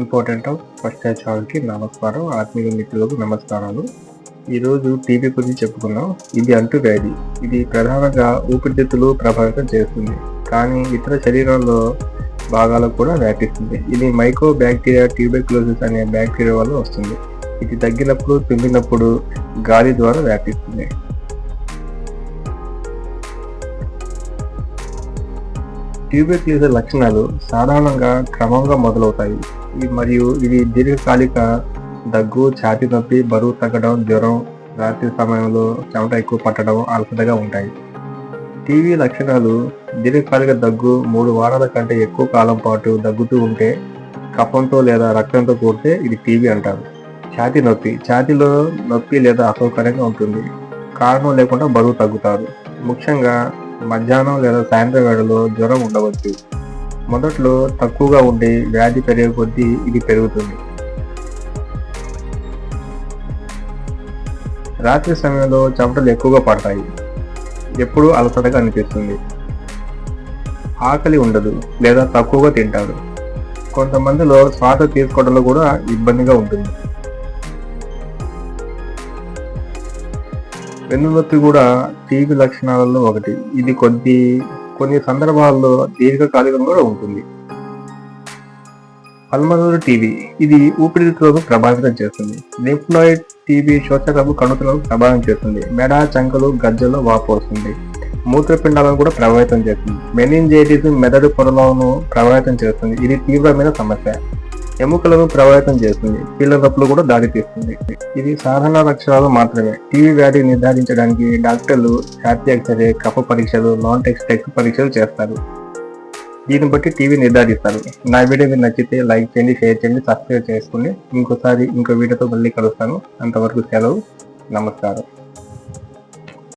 Important of first ఛానల్కి నమస్కారం ఆత్మీయ మిత్రులకు నమస్కారాలు. ఈరోజు టీబీ గురించి చెప్పుకున్నాం ఇది అంటువ్యాధి ఇది ప్రధానంగా ఊపిరితిత్తులు ప్రభావితం చేస్తుంది. కానీ ఇతర శరీరాల్లో భాగాలకు కూడా వ్యాపిస్తుంది. ఇది మైక్రో బ్యాక్టీరియా ట్యూబెక్లోసిస్ అనే బ్యాక్టీరియా వల్ల వస్తుంది. ఇది తగ్గినప్పుడు తుమ్మినప్పుడు గాలి ద్వారా వ్యాపిస్తుంది. ట్యూబెక్లోసిస్ లక్షణాలు సాధారణంగా క్రమంగా మొదలవుతాయి. మరియు ఇది దీర్ఘకాలిక దగ్గు ఛాతీ నొప్పి బరువు తగ్గడం జ్వరం రాత్రి సమయంలో చెమట ఎక్కువ పట్టడం అలసటగా ఉంటాయి. టీవీ లక్షణాలు దీర్ఘకాలిక దగ్గు మూడు వారాల కంటే ఎక్కువ కాలం పాటు దగ్గుతూ ఉంటే కఫంతో లేదా రక్తంతో కూడితే ఇది టీవీ అంటారు. ఛాతీ నొప్పి ఛాతీలో నొప్పి లేదా అసౌకర్యంగా ఉంటుంది. కారణం లేకుండా బరువు తగ్గుతారు. ముఖ్యంగా మధ్యాహ్నం లేదా సాయంత్రం వేళలో జ్వరం ఉండవచ్చు. మొదట్లో తక్కువగా ఉండి వ్యాధి పెరిగే కొద్దీ ఇది పెరుగుతుంది. రాత్రి సమయంలో చెమటలు ఎక్కువగా పడతాయి. ఎప్పుడూ అలసటగా అనిపిస్తుంది. ఆకలి ఉండదు లేదా తక్కువగా తింటారు. కొంతమందిలో శ్వాస తీసుకోవడంలో కూడా ఇబ్బందిగా ఉంటుంది. వెన్నునొప్పి కూడా టీబీ లక్షణాలలో ఒకటి. ఇది కొద్ది కొన్ని సందర్భాల్లో దీర్ఘకాలికం కూడా ఉంటుంది. Pulmonary TB. ఇది ఊపిరితిత్తులను ప్రభావితం చేస్తుంది. లింఫ్నాయిడ్ టీబీ శోషకపు కణుతులను ప్రభావితం చేస్తుంది. మెడ చంకలు గజ్జలు వాపు వస్తుంది. మూత్రపిండాలను కూడా ప్రభావితం చేస్తుంది. మెనింజైటిస్ మెదడు పొరలను ప్రభావితం చేస్తుంది. ఇది తీవ్రమైన సమస్య. ఎముకలను ప్రభావితం చేస్తుంది. కీళ్ళ నొప్పులు కూడా దారితీస్తుంది ఇది సాధారణ లక్షణాలు మాత్రమే. టీవీ వ్యాధి నిర్ధారించడానికి డాక్టర్లు ఛాతీ ఎక్స్రే కఫ పరీక్షలు నాన్ టెక్స్ట్ టెక్స్ట్ పరీక్షలు చేస్తారు. దీన్ని బట్టి టీవీ నిర్ధారిస్తారు. నా వీడియో మీరు నచ్చితే లైక్ చేయండి షేర్ చేయండి సబ్స్క్రైబ్ చేసుకుని ఇంకోసారి ఇంకో వీడియోతో మళ్ళీ కలుస్తాను. అంతవరకు సెలవు. నమస్కారం.